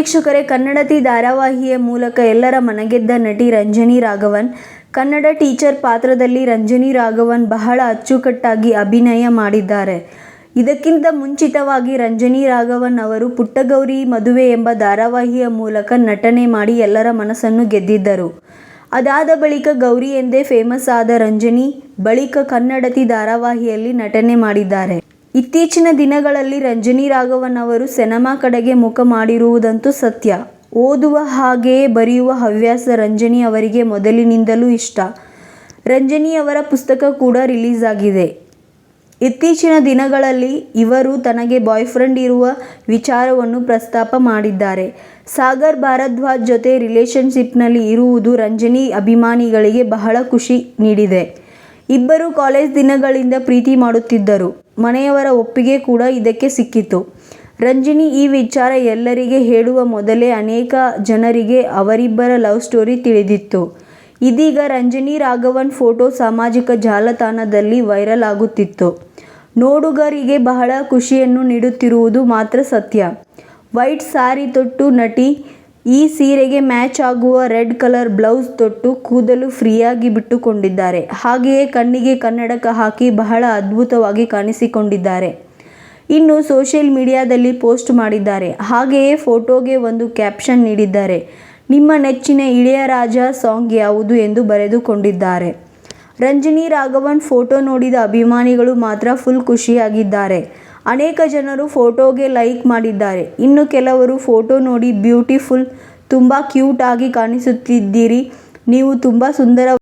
ವೀಕ್ಷಕರೇ, ಕನ್ನಡತಿ ಧಾರಾವಾಹಿಯ ಮೂಲಕ ಎಲ್ಲರ ಮನಗೆದ್ದ ನಟಿ ರಂಜನಿ ರಾಘವನ್. ಕನ್ನಡ ಟೀಚರ್ ಪಾತ್ರದಲ್ಲಿ ರಂಜನಿ ರಾಘವನ್ ಬಹಳ ಅಚ್ಚುಕಟ್ಟಾಗಿ ಅಭಿನಯ ಮಾಡಿದ್ದಾರೆ. ಇದಕ್ಕಿಂತ ಮುಂಚಿತವಾಗಿ ರಂಜನಿ ರಾಘವನ್ ಅವರು ಪುಟ್ಟಗೌರಿ ಮದುವೆ ಎಂಬ ಧಾರಾವಾಹಿಯ ಮೂಲಕ ನಟನೆ ಮಾಡಿ ಎಲ್ಲರ ಮನಸ್ಸನ್ನು ಗೆದ್ದಿದ್ದರು. ಅದಾದ ಬಳಿಕ ಗೌರಿ ಎಂದೇ ಫೇಮಸ್ ಆದ ರಂಜನಿ ಬಳಿಕ ಕನ್ನಡತಿ ಧಾರಾವಾಹಿಯಲ್ಲಿ ನಟನೆ ಮಾಡಿದ್ದಾರೆ. ಇತ್ತೀಚಿನ ದಿನಗಳಲ್ಲಿ ರಂಜನಿ ರಾಘವನ್ ಅವರು ಸಿನಿಮಾ ಕಡೆಗೆ ಮುಖ ಮಾಡಿರುವುದಂತೂ ಸತ್ಯ. ಓದುವ ಹಾಗೆಯೇ ಬರೆಯುವ ಹವ್ಯಾಸ ರಂಜನಿ ಅವರಿಗೆ ಮೊದಲಿನಿಂದಲೂ ಇಷ್ಟ. ರಂಜನಿ ಅವರ ಪುಸ್ತಕ ಕೂಡ ರಿಲೀಸ್ ಆಗಿದೆ. ಇತ್ತೀಚಿನ ದಿನಗಳಲ್ಲಿ ಇವರು ತನಗೆ ಬಾಯ್ಫ್ರೆಂಡ್ ಇರುವ ವಿಚಾರವನ್ನು ಪ್ರಸ್ತಾಪ ಮಾಡಿದ್ದಾರೆ. ಸಾಗರ್ ಭಾರದ್ವಾಜ್ ಜೊತೆ ರಿಲೇಶನ್ಶಿಪ್ನಲ್ಲಿ ಇರುವುದು ರಂಜನಿ ಅಭಿಮಾನಿಗಳಿಗೆ ಬಹಳ ಖುಷಿ ನೀಡಿದೆ. ಇಬ್ಬರು ಕಾಲೇಜ್ ದಿನಗಳಿಂದ ಪ್ರೀತಿ ಮಾಡುತ್ತಿದ್ದರು. ಮನೆಯವರ ಒಪ್ಪಿಗೆ ಕೂಡ ಇದಕ್ಕೆ ಸಿಕ್ಕಿತು. ರಂಜನಿ ಈ ವಿಚಾರ ಎಲ್ಲರಿಗೆ ಹೇಳುವ ಮೊದಲೇ ಅನೇಕ ಜನರಿಗೆ ಅವರಿಬ್ಬರ ಲವ್ ಸ್ಟೋರಿ ತಿಳಿದಿತ್ತು. ಇದೀಗ ರಂಜನಿ ರಾಘವನ್ ಫೋಟೋ ಸಾಮಾಜಿಕ ಜಾಲತಾಣದಲ್ಲಿ ವೈರಲ್ ಆಗುತ್ತಿತ್ತು. ನೋಡುಗರಿಗೆ ಬಹಳ ಖುಷಿಯನ್ನು ನೀಡುತ್ತಿರುವುದು ಮಾತ್ರ ಸತ್ಯ. ವೈಟ್ ಸಾರಿ ತೊಟ್ಟು ನಟಿ ಈ ಸೀರೆಗೆ ಮ್ಯಾಚ್ ಆಗುವ ರೆಡ್ ಕಲರ್ ಬ್ಲೌಸ್ ತೊಟ್ಟು ಕೂದಲು ಫ್ರೀಯಾಗಿ ಬಿಟ್ಟುಕೊಂಡಿದ್ದಾರೆ. ಹಾಗೆಯೇ ಕಣ್ಣಿಗೆ ಕನ್ನಡಕ ಹಾಕಿ ಬಹಳ ಅದ್ಭುತವಾಗಿ ಕಾಣಿಸಿಕೊಂಡಿದ್ದಾರೆ. ಇನ್ನು ಸೋಷಿಯಲ್ ಮೀಡಿಯಾದಲ್ಲಿ ಪೋಸ್ಟ್ ಮಾಡಿದ್ದಾರೆ. ಹಾಗೆಯೇ ಫೋಟೋಗೆ ಒಂದು ಕ್ಯಾಪ್ಷನ್ ನೀಡಿದ್ದಾರೆ. ನಿಮ್ಮ ನೆಚ್ಚಿನ ಇಳೆಯರಾಜ ಸಾಂಗ್ ಯಾವುದು ಎಂದು ಬರೆದುಕೊಂಡಿದ್ದಾರೆ. ರಂಜನಿ ರಾಘವನ್ ಫೋಟೋ ನೋಡಿದ ಅಭಿಮಾನಿಗಳು ಮಾತ್ರ ಫುಲ್ ಖುಷಿಯಾಗಿದ್ದಾರೆ. ಅನೇಕ ಜನರು ಫೋಟೋಗೆ ಲೈಕ್ ಮಾಡಿದ್ದಾರೆ. ಇನ್ನು ಕೆಲವರು ಫೋಟೋ ನೋಡಿ ಬ್ಯೂಟಿಫುಲ್, ತುಂಬ ಕ್ಯೂಟ್ ಆಗಿ ಕಾಣಿಸುತ್ತಿದ್ದೀರಿ. ನೀವು ತುಂಬ ಸುಂದರ